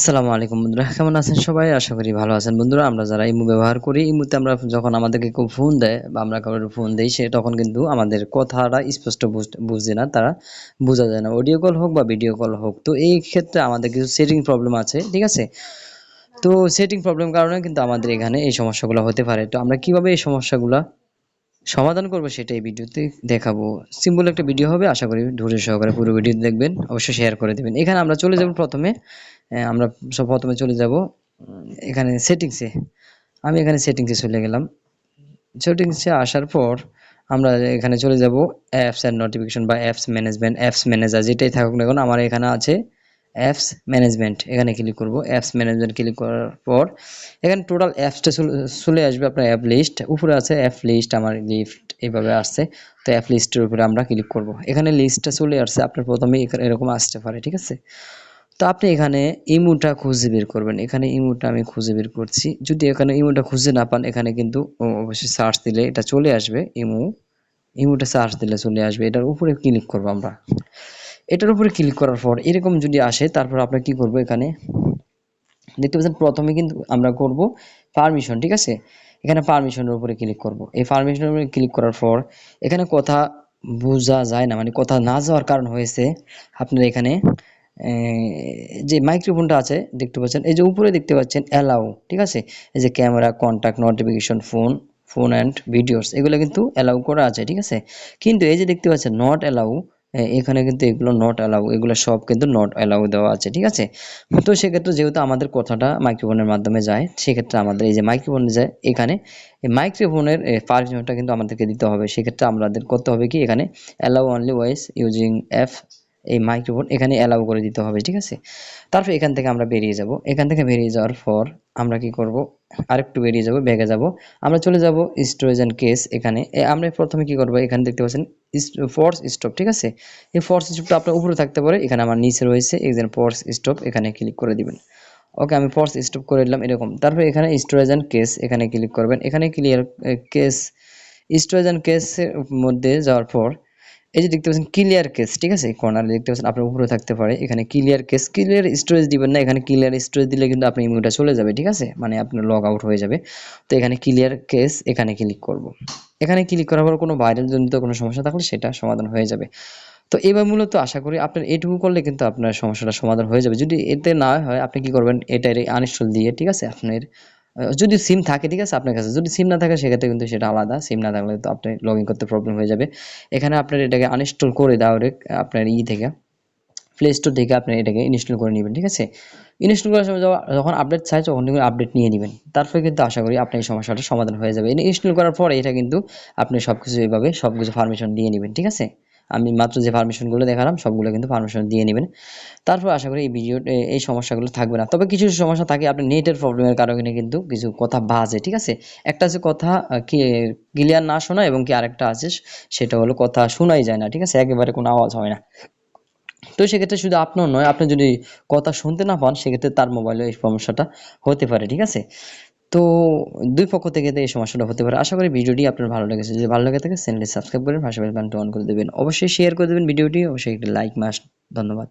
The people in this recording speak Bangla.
আসসালামু আলাইকুম বন্ধুরা, কেমন আছেন সবাই? আশা করি ভালো আছেন। বন্ধুরা, আমরা যারা ইমো ব্যবহার করি, ইমোতে আমরা যখন আমাদেরকে কেউ ফোন দেয় বা আমরা কারোর ফোন দেই, সে তখন কিন্তু আমাদের কথাটা স্পষ্ট বুঝে না, তারা বোঝা যায় না। অডিও কল হোক বা ভিডিও কল হোক, তো এই ক্ষেত্রে আমাদের কিছু সেটিং প্রবলেম আছে, ঠিক আছে? তো সেটিং প্রবলেম কারণে কিন্তু আমাদের এখানে এই সমস্যাগুলো হতে পারে। তো আমরা কীভাবে এই সমস্যাগুলো সমাধান করব সেটা এই ভিডিওতে দেখাবো। সিম্পল একটা ভিডিও হবে, আশা করি ধৈর্য সহকারে পুরো ভিডিও দেখবেন, অবশ্যই শেয়ার করে দেবেন। এখানে আমরা চলে যাব প্রথমে। আমরা সব প্রথমে চলে যাব, এখানে সেটিংসে আমি এখানে সেটিংসে চলে গেলাম। সেটিংসে আসার পর আমরা এখানে চলে যাব অ্যাপস অ্যান্ড নোটিফিকেশন বা অ্যাপস ম্যানেজমেন্ট অ্যাপস ম্যানেজার যেটাই থাকুক না এখন আমার এখানে আছে অ্যাপস ম্যানেজমেন্ট এখানে ক্লিক করব। অ্যাপস ম্যানেজমেন্ট ক্লিক করার পর এখানে টোটাল অ্যাপসটা চলে আসবে আপনার অ্যাপ লিস্ট উপরে আছে অ্যাপ লিস্ট আমার লিস্ট এইভাবে আসছে। তো অ্যাপ লিস্টের উপরে আমরা ক্লিক করব। এখানে লিস্টটা চলে আসছে, আপনার প্রথমে এরকম আসতে পারে, ঠিক আছে? তো আপনি এখানে ইমুটা খুঁজে বের করবেন। এখানে ইমুটা আমি খুঁজে বের করছি। যদি এখানে ইমুটা খুঁজে না পান, এখানে কিন্তু অবশ্যই সার্চ দিলে এটা চলে আসবে, ইমু। ইমুটা সার্চ দিলে চলে আসবে। এটার উপরে ক্লিক করব আমরা। এটার উপরে ক্লিক করার পর এরকম যদি আসে, তারপর আমরা কি করব এখানে? দেখতে পাচ্ছেন, প্রথমে কিন্তু আমরা করব পারমিশন ঠিক আছে? এখানে পারমিশনের উপরে ক্লিক করব। এই পারমিশনের উপরে ক্লিক করার পর এখানে কথা বোঝা যায় না মানে কথা না যাওয়ার কারণ হয়েছে আপনার এখানে। যে মাইক্রোফোনটা আছে, দেখতে পাচ্ছেন, এই যে উপরে দেখতে পাচ্ছেন অ্যালাউ ঠিক আছে? এই যে camera contact notification phone phone and videos এগুলো কিন্তু অ্যালাউ করা আছে, ঠিক আছে? কিন্তু এই যে দেখতে পাচ্ছেন নট অ্যালাউ এখানে কিন্তু এগুলো নট অ্যালাউ এগুলো সব কিন্তু নট অ্যালাউ দেওয়া আছে, ঠিক আছে? তো সেক্ষেত্রে যেহেতু আমাদের কথাটা মাইক্রোফোনের মাধ্যমে যায়, সেক্ষেত্রে আমাদের এই যে মাইক্রোফোন যায় এখানে মাইক্রোফোনের পারমিশনটা কিন্তু আমাদেরকে দিতে হবে, সেক্ষেত্রে আমাদের করতে হবে কি এখানে allow only voice using app এই মাইক্রোফোন এখানে অ্যালাউ করে দিতে হবে, ঠিক আছে? তারপর এখান থেকে আমরা বেরিয়ে যাব। এখান থেকে বেরিয়ে যাওয়ার পর আমরা কি করব? আরেকটু বেরিয়ে যাব ব্যাগে যাব। আমরা চলে যাব স্টোরেজ অ্যান্ড কেস এখানে আমরা প্রথমে কি করব? এখানে দেখতে পাচ্ছেন ফোর্স স্টপ ঠিক আছে? এই ফোর্স স্টপটা আপনার উপরে থাকতে পারে, এখানে আমার নিচে রয়েছে এখানে ফোর্স স্টপ এখানে ক্লিক করে দিবেন। ওকে, আমি ফোর্স স্টপ করে দিলাম এরকম। তারপর এখানে স্টোরেজ অ্যান্ড কেস এখানে ক্লিক করবেন। এখানে ক্লিয়ার কেস স্টোরেজ অ্যান্ড কেসের মধ্যে যাওয়ার পর এই যে দেখতে পাচ্ছেন ক্লিয়ার কেস ঠিক আছে? কর্নারে দেখতে পাচ্ছেন আপনার উপরে থাকতে পারে। এখানে ক্লিয়ার কেস ক্লিয়ার স্টোরেজ দিবেন না, এখানে ক্লিয়ার স্টোরেজ দিলে কিন্তু আপনার ইমেলটা চলে যাবে, ঠিক আছে? মানে আপনার লগ আউট হয়ে যাবে। তো এখানে ক্লিয়ার কেস এখানে ক্লিক করব। এখানে ক্লিক করার পর কোনো ভাইরাল জনিত কোনো সমস্যা থাকলে সেটা সমাধান হয়ে যাবে। তো এবার মূলত আশা করি আপনার এটুকু করলে কিন্তু আপনার সমস্যাটা সমাধান হয়ে যাবে। যদি এতে না হয়, আপনি কি করবেন? এটা আনইনস্টল দিয়ে, ঠিক আছে? আপনার যদি সিম থাকে, ঠিক আছে? আপনার কাছে যদি সিম না থাকে, সেক্ষেত্রে কিন্তু সেটা আলাদা। সিম না থাকলে তো আপনি লগ ইন করতে প্রবলেম হয়ে যাবে। এখানে আপনার এটাকে আনইনস্টল করে দেওয়া আপনার ই থেকে। প্লে স্টোর থেকে আপনি এটাকে ইনস্টল করে নেবেন, ঠিক আছে? ইনস্টল করার সময় যখন- আপডেট চাই, তখন কিন্তু আপডেট নিয়ে নেবেন। তারপরে কিন্তু আশা করি আপনার এই সমস্যাটা সমাধান হয়ে যাবে। ইনস্টল করার পরে এটা কিন্তু আপনি সব কিছু এইভাবে সব পারমিশন দিয়ে নেবেন, ঠিক আছে? আমি মাত্র যে পারমিশনগুলো দেখালাম, সবগুলো কিন্তু পারমিশন দিয়ে নেবেন। তারপর আশা করি এই ভিডিও এই সমস্যাগুলো থাকবে না। তবে কিছু সমস্যা থাকে আপনার নেটের প্রবলেমের কারণে কিন্তু কিছু কথা বাজে, ঠিক আছে? একটা আছে কথা ক্লিয়ার না শোনা এবং কি আরেকটা আছে, সেটা হলো কথা শোনাই যায় না, ঠিক আছে? একেবারে কোনো আওয়াজ হয় না। তো সেক্ষেত্রে শুধু আপনার নয়, আপনি যদি কথা শুনতে না পান, সেক্ষেত্রে তার মোবাইলে এই সমস্যাটা হতে পারে, ঠিক আছে? তো দুই পক্ষ থেকে এই সমস্যাটা হতে পারে। আশা করি ভিডিওটি আপনার ভালো লেগেছে। যদি ভালো লেগে থাকে চ্যানেলটি সাবস্ক্রাইব করেন পাশাপাশি গানটি অন করে দেবেন। অবশ্যই শেয়ার করে দেবেন ভিডিওটি। অবশ্যই একটি লাইক মাস্ট ধন্যবাদ।